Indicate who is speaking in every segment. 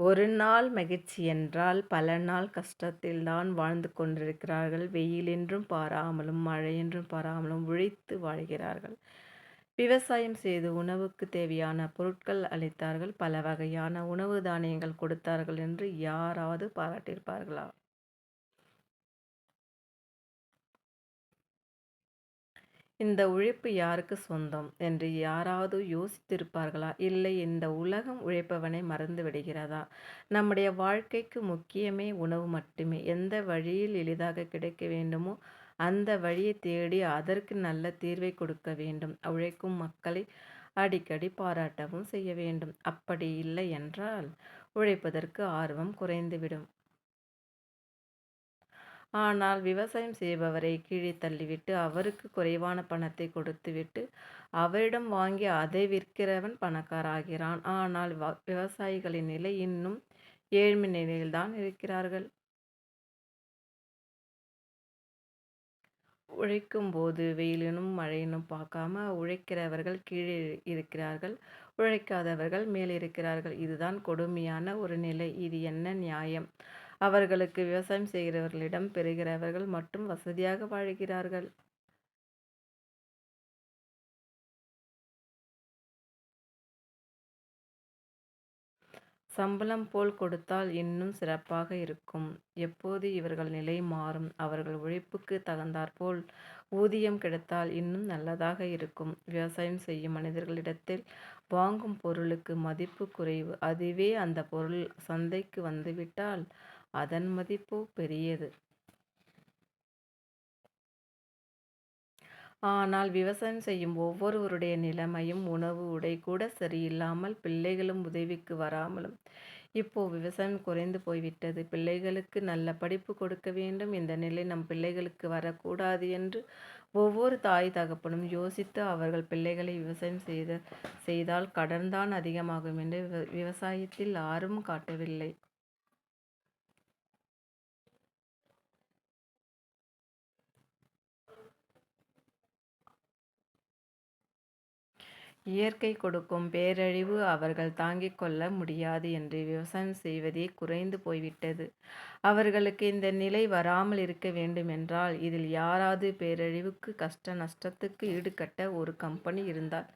Speaker 1: ஒரு நாள் மகிழ்ச்சி என்றால் பல நாள் கஷ்டத்தில்தான் வாழ்ந்து கொண்டிருக்கிறார்கள். வெயிலென்றும் பாராமலும் மழையென்றும் பாராமலும் உழைத்து வாழ்கிறார்கள். விவசாயம் செய்து உணவுக்கு தேவையான பொருட்கள் அளித்தார்கள். பல வகையான உணவு தானியங்கள் கொடுத்தார்கள் என்று யாராவது பாராட்டியிருப்பார்களா? இந்த உழைப்பு யாருக்கு சொந்தம் என்று யாராவது யோசித்திருப்பார்களா? இல்லை இந்த உலகம் உழைப்பவனை மறந்து விடுகிறதா? நம்முடைய வாழ்க்கைக்கு முக்கியமே உணவு மட்டுமே. எந்த வழியில் எளிதாக கிடைக்க வேண்டுமோ அந்த வழியைத் தேடி அதற்கு நல்ல தீர்வை கொடுக்க வேண்டும். உழைக்கும் மக்களை அடிக்கடி பாராட்டவும் செய்ய வேண்டும். அப்படி இல்லை என்றால் உழைப்பதற்கு ஆர்வம் குறைந்துவிடும். ஆனால் விவசாயம் செய்பவரை கீழே தள்ளிவிட்டு அவருக்கு குறைவான பணத்தை கொடுத்துவிட்டு அவரிடம் வாங்கி அதை விற்கிறவன் பணக்காராகிறான் ஆனால் விவசாயிகளின் நிலை இன்னும் ஏழ்மை நிலையில்தான் இருக்கிறார்கள். உழைக்கும்போது வெயிலினும் மழையினும் பார்க்காம உழைக்கிறவர்கள் கீழே இருக்கிறார்கள். உழைக்காதவர்கள் மேல் இருக்கிறார்கள். இதுதான் கொடுமையான ஒரு நிலை. இது என்ன நியாயம்? அவர்களுக்கு விவசாயம் செய்கிறவர்களிடம் பெறுகிறவர்கள் மற்றும் வசதியாக வாழ்கிறார்கள். சம்பளம் போல் கொடுத்தால் இன்னும் சிறப்பாக இருக்கும். எப்போது இவர்கள் நிலை மாறும்? அவர்கள் உழைப்புக்கு தகுந்தாற்போல் ஊதியம் கிடைத்தால் இன்னும் நல்லதாக இருக்கும். விவசாயம் செய்யும் மனிதர்களிடத்தில் வாங்கும் பொருளுக்கு மதிப்பு குறைவு. அதுவே அந்த பொருள் சந்தைக்கு வந்துவிட்டால் அதன் மதிப்பு பெரியது. ஆனால் விவசாயம் செய்யும் ஒவ்வொருவருடைய நிலைமையும் உணவு, உடை கூட சரியில்லாமல் பிள்ளைகளும் உதவிக்கு வராமலும் இப்போ விவசாயம் குறைந்து போய்விட்டது. பிள்ளைகளுக்கு நல்ல படிப்பு கொடுக்க வேண்டும். இந்த நிலை நம் பிள்ளைகளுக்கு வரக்கூடாது என்று ஒவ்வொரு தாய் தகப்பனும் யோசித்து அவர்கள் பிள்ளைகளை விவசாயம் செய்த செய்தால் கடன்தான் அதிகமாகும் என்று விவசாயத்தில் ஆர்வம் காட்டவில்லை. இயற்கை கொடுக்கும் பேரழிவு அவர்கள் தாங்கிக் கொள்ள முடியாது என்று விவசாயம் செய்வதே குறைந்து போய்விட்டது. அவர்களுக்கு இந்த நிலை வராமல் இருக்க வேண்டுமென்றால் இதில் யாராவது பேரழிவுக்கு கஷ்ட நஷ்டத்துக்கு ஈடுகட்ட ஒரு கம்பெனி இருந்தால்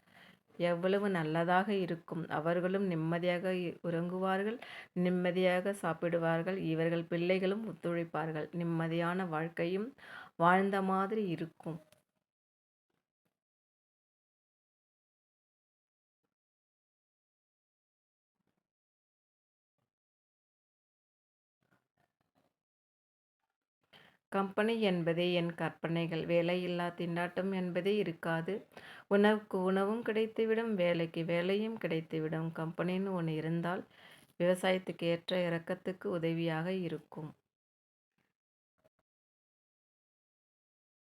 Speaker 1: எவ்வளவு நல்லதாக இருக்கும். அவர்களும் நிம்மதியாக உறங்குவார்கள். நிம்மதியாக சாப்பிடுவார்கள். இவர்கள் பிள்ளைகளும் ஒத்துழைப்பார்கள். நிம்மதியான வாழ்க்கையும் வாழ்ந்த மாதிரி இருக்கும். கம்பெனி என்பதே என் கற்பனைகள். வேலையில்லா திண்டாட்டம் என்பதே இருக்காது. உணவுக்கு உணவும் கிடைத்துவிடும். வேலைக்கு வேலையும் கிடைத்துவிடும். கம்பெனின்னு ஒன்று இருந்தால் விவசாயத்துக்கு ஏற்ற இறக்கத்துக்கு உதவியாக இருக்கும்.